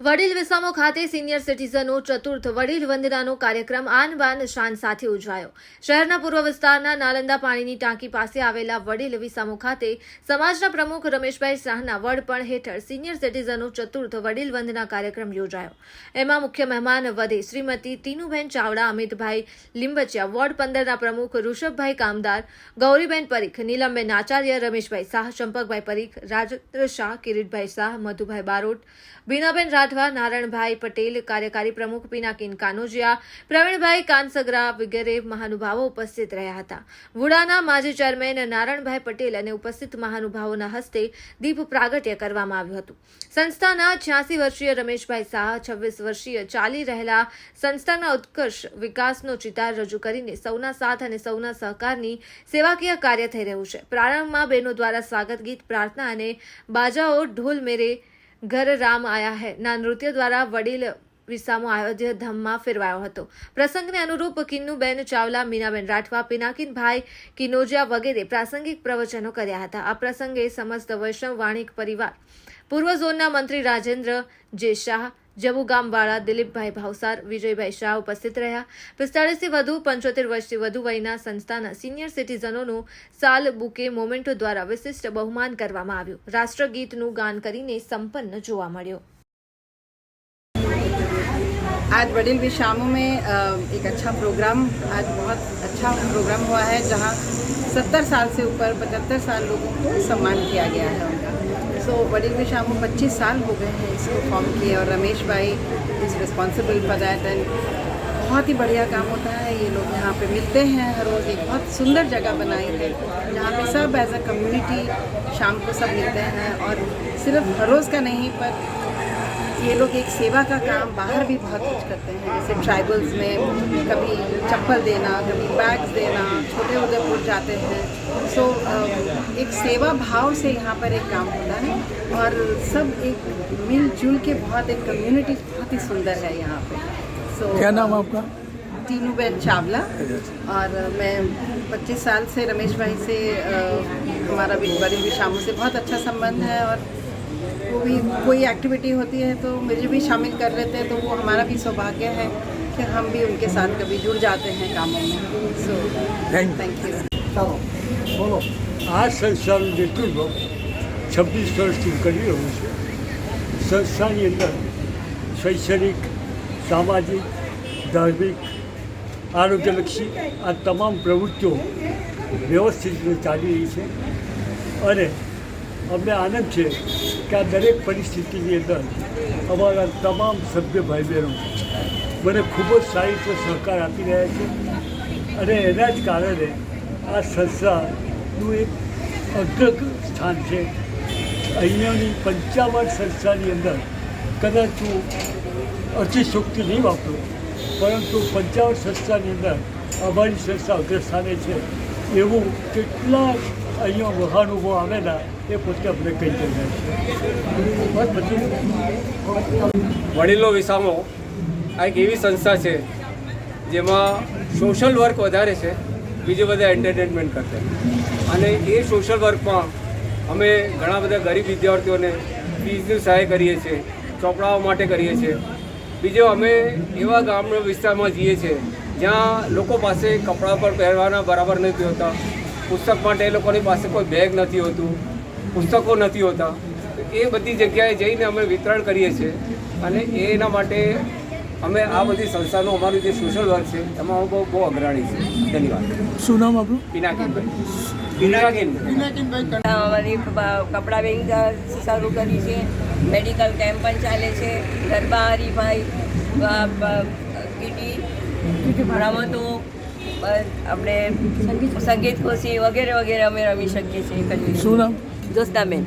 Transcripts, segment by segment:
વડીલ વિસામો ખાતે સિનિયર સિટીઝનો ચતુર્થ વડીલ વંદનાનો કાર્યક્રમ આનબાન શાન સાથે ઉજવાયો. શહેરના પૂર્વ વિસ્તારના નાલંદા પાણીની ટાંકી પાસે આવેલા વડીલ વિસામો ખાતે સમાજના પ્રમુખ રમેશભાઈ શાહના વડપણ હેઠળ સિનિયર સિટીઝનો ચતુર્થ વડીલ વંદના કાર્યક્રમ યોજાયો. એમાં મુખ્ય મહેમાન વધે શ્રીમતી તીનુબેન ચાવડા, અમિતભાઈ લીંબચિયા, વોર્ડ પંદરના પ્રમુખ ઋષભભાઈ કામદાર, ગૌરીબેન પરીખ, નીલમબેન આચાર્ય, રમેશભાઈ શાહ, ચંપકભાઈ પરીખ, રાજેન્દ્ર શાહ, કિરીટભાઈ શાહ, મધુભાઈ બારોટ બીનાબેન રાઠવા નારણભાઈ પટેલ, કાર્યકારી પ્રમુખ પિનાકીન કાનોજિયા, પ્રવીણભાઈ કાનસગરા વગેરે મહાનુભાવો ઉપસ્થિત રહ્યા હતા. વુડાના માજી ચેરમેન નારણભાઈ પટેલ અને ઉપસ્થિત મહાનુભાવોના હસ્તે દીપ પ્રાગટ્ય કરવામાં આવ્યું હતું. સંસ્થાના છ્યાસી વર્ષીય રમેશભાઈ શાહ, છવ્વીસ વર્ષીય ચાલી રહેલા સંસ્થાના ઉત્કર્ષ વિકાસનો ચિતાર રજૂ કરીને સૌના સાથ અને સૌના સહકારની સેવાકીય કાર્ય થઈ રહ્યું છે. પ્રારંભમાં બહેનો દ્વારા સ્વાગત ગીત, પ્રાર્થના અને બાજાઓ ઢોલ મેરે ઘર રામ આયા હૈ. ના નૃત્ય દ્વારા વડીલ વિસામો અયોધ્યા ધામમાં ફેરવાયો હતો. પ્રસંગને અનુરૂપ કિન્નુબેન ચાવલા, મીનાબેન રાઠવા, પિનાકીનભાઈ કિનોજિયા વગેરે પ્રાસંગિક પ્રવચનો કર્યા હતા. આ પ્રસંગે સમસ્ત વૈષ્ણવ વાણિક પરિવાર, પૂર્વ ઝોનના મંત્રી રાજેન્દ્ર જે શાહ જબુગામવાળા દિલીપભાઈ ભાવસાર વિજયભાઈ શાહ ઉપસ્થિત રહ્યા પિસ્તાળીસથી વધુ પંચોતેર વર્ષથી વધુ વયના સંસ્થાના સિનિયર સિટીઝનોનું સાલ બુકે મોમેન્ટો દ્વારા વિશિષ્ટ બહુમાન કરવામાં આવ્યું રાષ્ટ્રગીતનું ગાન કરીને સંપન્ન જોવા મળ્યો आज वडील विशामो में अ, एक अच्छा प्रोग्राम आज बहुत अच्छा प्रोग्राम हुआ है जहाँ सत्तर साल से ऊपर पचहत्तर साल लोगों को सम्मान किया गया है उनका सो वडील विशामो 25 साल हो गए हैं इसको फॉर्म किए और Ramesh bhai is responsible for that and बहुत ही बढ़िया काम होता है। ये लोग यहाँ पे मिलते हैं हर रोज़। एक बहुत सुंदर जगह बनाई है। जहाँ पे सब एज अ कम्युनिटी शाम को सब मिलते हैं और सिर्फ़ हर रोज़ का नहीं, पर ये लोग एक सेवा का काम बाहर भी बहुत कुछ करते हैं जैसे ट्राइबल्स में कभी चप्पल देना कभी बैग्स देना छोटे उदयपुर जाते हैं। सो एक सेवा भाव से यहाँ पर एक काम होता है और सब एक मिलजुल के बहुत एक कम्युनिटी बहुत ही सुंदर है यहाँ पे। सो क्या नाम आपका? टीनूबेन चावला और मैं 25 साल से रमेश भाई से हमारा बड़ी विशामों से बहुत अच्छा संबंध है और वो भी कोई एक्टिविटी होती है तो मुझे भी शामिल कर लेते हैं तो वो हमारा भी सौभाग्य है कि हम भी उनके साथ कभी जुड़ जाते हैं कामों में सो Thank you. थैंक यू ચાલો બોલો આ સંસ્થાનું નેતૃત્વ છવ્વીસ વર્ષથી કરી રહ્યું છે સંસ્થાની અંદર શૈક્ષણિક સામાજિક ધાર્મિક આરોગ્યલક્ષી આ તમામ પ્રવૃત્તિઓ વ્યવસ્થિત રીતે ચાલી રહી છે અને અમને આનંદ છે કે આ દરેક પરિસ્થિતિની અંદર અમારા તમામ સભ્ય ભાઈ બહેનો મને ખૂબ જ સારી રીતે સહકાર આપી રહ્યા છે. અને એના જ કારણે આ સંસ્થાનું એક અગ્રગ સ્થાન છે. અહીંયાની પંચાવન સંસ્થાની અંદર કદાચ હું અતિશોક્તિ નહીં વાપરું, પરંતુ પંચાવન સંસ્થાની અંદર અમારી સંસ્થા અગ્રસ્થાને છે. એવું કેટલાક અહીંયા મહાનુભવો આવેલા, એ પોતે અમને કહી રહ્યા છે. પછી વડીલો વિસામો, આ એક એવી સંસ્થા છે જેમાં સોશિયલ વર્ક વધારે છે, બીજું બધા એન્ટરટેનમેન્ટ કરતા. અને એ સોશિયલ વર્કમાં અમે ઘણા બધા ગરીબ વિદ્યાર્થીઓને ફીઝની સહાય કરીએ છીએ, ચોપડાઓ માટે કરીએ છીએ. બીજો અમે એવા ગામના વિસ્તારમાં જઈએ છીએ જ્યાં લોકો પાસે કપડાં પણ પહેરવાના બરાબર નથી હોતા. પુસ્તક માટે એ લોકોની પાસે કોઈ બેગ નથી હોતું પુસ્તકો નથી હોતા. એ બધી જગ્યાએ જઈને અમે વિતરણ કરીએ છીએ અને એના માટે અમે આ બધી સંસ્થાનું અમારું જે સોશિયલ વર્ક છે એમાં હું બહુ બહુ અગ્રણી છે. ધન્યવાદ. શું નામ આપણું પિનાકીનભાઈ. અમારી કપડા બેંક શરૂ કરી છે. મેડિકલ કેમ્પ પણ ચાલે છે. ગરબા હરીફાઈ કીટી રમતો આપણે સંગીત ખુશી વગેરે વગેરે અમે રમી શકીએ છીએ. શું નામ દોસ્તાબેન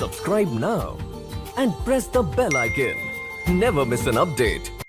Subscribe now and press the bell icon. Never miss an update.